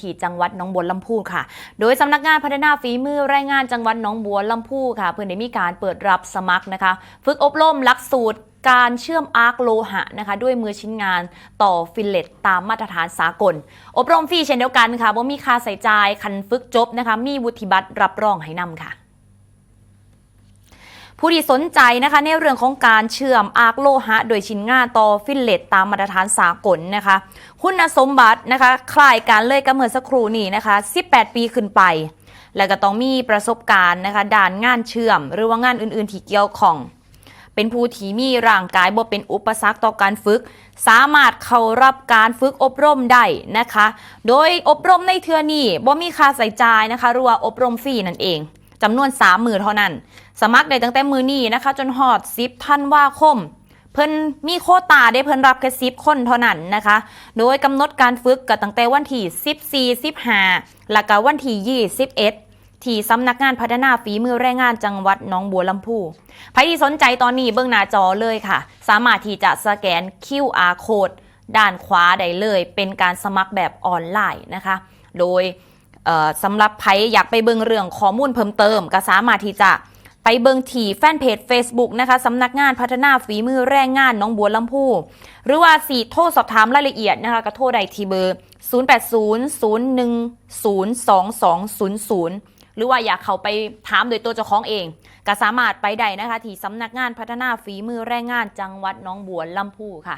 ที่จังหวัดน้องบัวลำพูค่ะ โดยสำนักงานพัฒนาฝีมือแรงงานจังหวัดน้องบัวลำพูค่ะ เพื่อได้มีการเปิดรับสมัครนะคะ ฝึกอบรมหลักสูตรการเชื่อมอาร์คโลหะนะคะด้วยมือชิ้นงานต่อฟิลเลตตามมาตรฐานสากล อบรมฟรีเช่นเดียวกันค่ะว่ามีค่าใส่จ่ายคันฝึกจบนะคะ มีวุฒิบัตรรับรองให้นำค่ะ ผู้ที่สนใจนะคะในเรื่องของการเชื่อมอาร์คโลหะ โดยชิ้นงาต่อฟิลเลตตามมาตรฐานสากลนะคะ คุณสมบัตินะคะคล้ายกันเลยกับเมื่อสักครู่นี้นะคะ 18 ปีขึ้นไป แล้วก็ต้องมีประสบการณ์นะคะด่านงานเชื่อม หรือว่างานอื่นๆที่เกี่ยวข้อง เป็นผู้ที่มีร่างกายบ่เป็นอุปสรรคต่อการฝึก สามารถเข้ารับการฝึกอบรมได้นะคะ โดยอบรมในเทือนี้บ่มีค่าใส่จ่ายนะคะหรือว่าอบรมฟรีนั่นเอง จำนวน3มือเท่านั้น สมัครได้ตั้งแต่มือนี้นะคะ จนหอด10ธันว่าคม เพิ่นมีโคตาได้เพิ่นรับแค่10คนเท่านั้นนะคะ โดยกำหนดการฝึกก็ตั้งแต่วันที่14 15แล้วก็วันที่21ที่สำนักงานพัฒนาฝีมือแรงงานจังหวัดหนองบัวลำพูใครที่สนใจตอนนี้เบื้องหน้าจอเลยค่ะ สามารถที่จะสแกน QR code ด้านขวาได้เลย เป็นการสมัครแบบออนไลน์นะคะ โดย สำหรับใครอยากไปเบิงเรื่องข้อมูลเพิ่มเติม ก็สามารถที่จะไปเบิงที่แฟนเพจ Facebook นะคะสำนักงานพัฒนาฝีมือแรงงานน้องบัวลำพูหรือว่าสีโทรสอบถามรายละเอียดนะคะก็โทรได้ที่เบอร์ 0800102200 หรือว่าอยากเข้าไปถามโดยตัวเจ้าของเอง ก็สามารถไปได้นะคะที่สำนักงานพัฒนาฝีมือแรงงานจังหวัดน้องบัวลำพูค่ะ